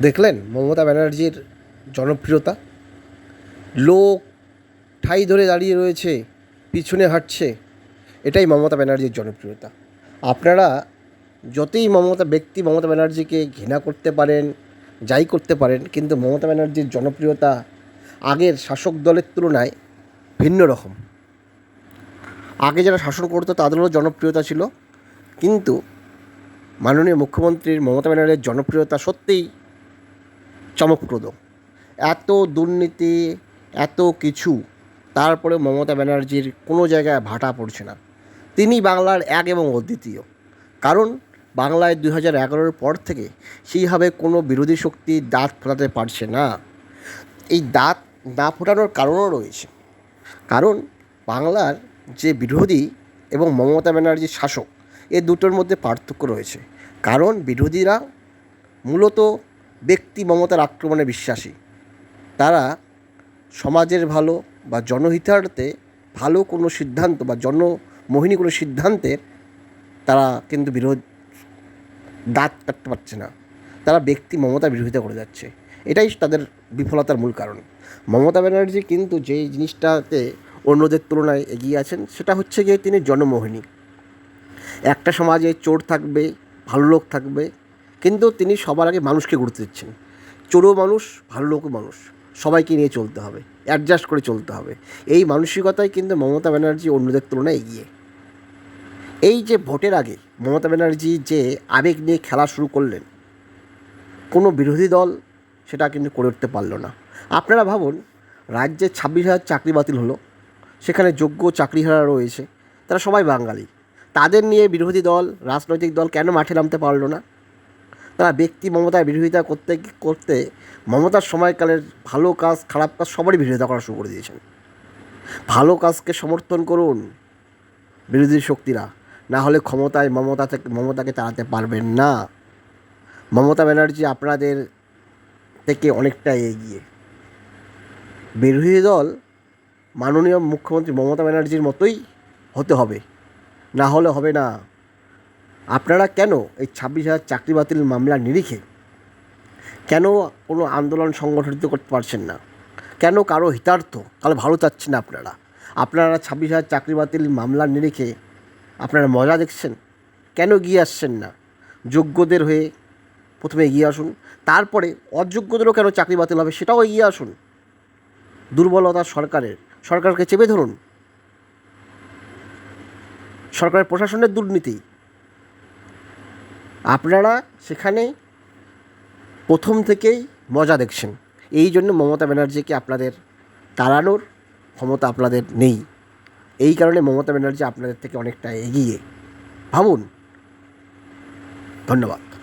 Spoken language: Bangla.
দেখলেন মমতা ব্যানার্জির জনপ্রিয়তা? লোক ঠাই ধরে দাঁড়িয়ে রয়েছে, পিছনে হাঁটছে। এটাই মমতা ব্যানার্জির জনপ্রিয়তা। আপনারা যতই মমতা, ব্যক্তি মমতা ব্যানার্জিকে ঘৃণা করতে পারেন, যাই করতে পারেন, কিন্তু মমতা ব্যানার্জির জনপ্রিয়তা আগের শাসক দলের তুলনায় ভিন্ন রকম। আগে যারা শাসন করতো, তাদেরও জনপ্রিয়তা ছিল। কিন্তু মাননীয় মুখ্যমন্ত্রীর মমতা ব্যানার্জির জনপ্রিয়তা সত্যিই চমকপ্রদ। এত দুর্নীতি, এত কিছু তারপরে মমতা ব্যানার্জির কোনো জায়গায় ভাটা পড়ছে না। তিনি বাংলার এক এবং অদ্বিতীয়। কারণ বাংলায় দুই হাজার এগারোর পর থেকে সেইভাবে কোনো বিরোধী শক্তি দাঁত ফোটাতে পারছে না। এই দাঁত না ফোটানোর কারণও রয়েছে। কারণ বাংলার যে বিরোধী এবং মমতা ব্যানার্জির শাসক, এ দুটোর মধ্যে পার্থক্য রয়েছে। কারণ বিরোধীরা মূলত ব্যক্তি মমতার আক্রমণে বিশ্বাসী। তারা সমাজের ভালো বা জনহিতার্থে ভালো কোনো সিদ্ধান্ত বা জনমোহিনী কোনো সিদ্ধান্তের তারা কিন্তু বিরোধ, দাঁত কাটতে পারছে না। তারা ব্যক্তি মমতা বিরোধিতা করে যাচ্ছে। এটাই তাদের বিফলতার মূল কারণ। মমতা ব্যানার্জি কিন্তু যেই জিনিসটাতে অন্যদের তুলনায় এগিয়ে আছেন, সেটা হচ্ছে গিয়ে তিনি জনমোহিনী। একটা সমাজে চোর থাকবে, ভালো লোক থাকবে কিন্তু তিনি সবার আগে মানুষকে গুরুত্ব দিচ্ছেন। চোরও মানুষ, ভালো লোকও মানুষ। সবাইকে নিয়ে চলতে হবে অ্যাডজাস্ট করে চলতে হবে। এই মানসিকতায় কিন্তু মমতা ব্যানার্জি অন্যদের তুলনায় এগিয়ে। এই যে ভোটের আগে মমতা ব্যানার্জি যে আবেগ নিয়ে খেলা শুরু করলেন, কোনো বিরোধী দল সেটা কিন্তু করে উঠতে পারল না। আপনারা ভাবুন, রাজ্যে ছাব্বিশ হাজার চাকরি বাতিল হলো, সেখানে যোগ্য চাকরিহারা রয়েছে, তারা সবাই বাঙালি। তাদের নিয়ে বিরোধী দল, রাজনৈতিক দল কেন মাঠে নামতে পারল না? তারা ব্যক্তি মমতার বিরোধিতা করতে করতে মমতার সময়কালের ভালো কাজ, খারাপ কাজ সবারই বিরোধিতা করা শুরু করে দিয়েছেন। ভালো কাজকে সমর্থন করুন বিরোধী শক্তিরা, না হলে ক্ষমতায় মমতা থেকে, মমতাকে তাড়াতে পারবেন না। মমতা ব্যানার্জি আপনাদের থেকে অনেকটা এগিয়ে। বিরোধী দল মাননীয় মুখ্যমন্ত্রী মমতা ব্যানার্জির মতোই হতে হবে, না হলে হবে না। আপনারা কেন এই ছাব্বিশ হাজার চাকরি বাতিল মামলার নিরিখে? কেন কোনো আন্দোলন সংগঠিত করতে পারছেন না? কেন কারও হিতার্থ? কারও ভালো চাচ্ছেন না আপনারা। আপনারা ছাব্বিশ হাজার চাকরি বাতিল মামলার নিরিখে আপনারা মজা দেখছেন? কেন এগিয়ে আসছেন না? যোগ্যদের হয়ে প্রথমে এগিয়ে আসুন, তারপরে অযোগ্যদেরও কেন চাকরি বাতিল হবে সেটাও এগিয়ে আসুন। দুর্বলতা সরকারের, সরকারকে চেপে ধরুন। সরকারের প্রশাসনের দুর্নীতি আপনারা সেখানে প্রথম থেকেই মজা দেখছেন। এই জন্য মমতা ব্যানার্জিকে আপনাদের তাড়ানোর ক্ষমতা আপনাদের নেই। এই কারণে মমতা ব্যানার্জি আপনাদের থেকে অনেকটা এগিয়ে। ভাবুন। ধন্যবাদ।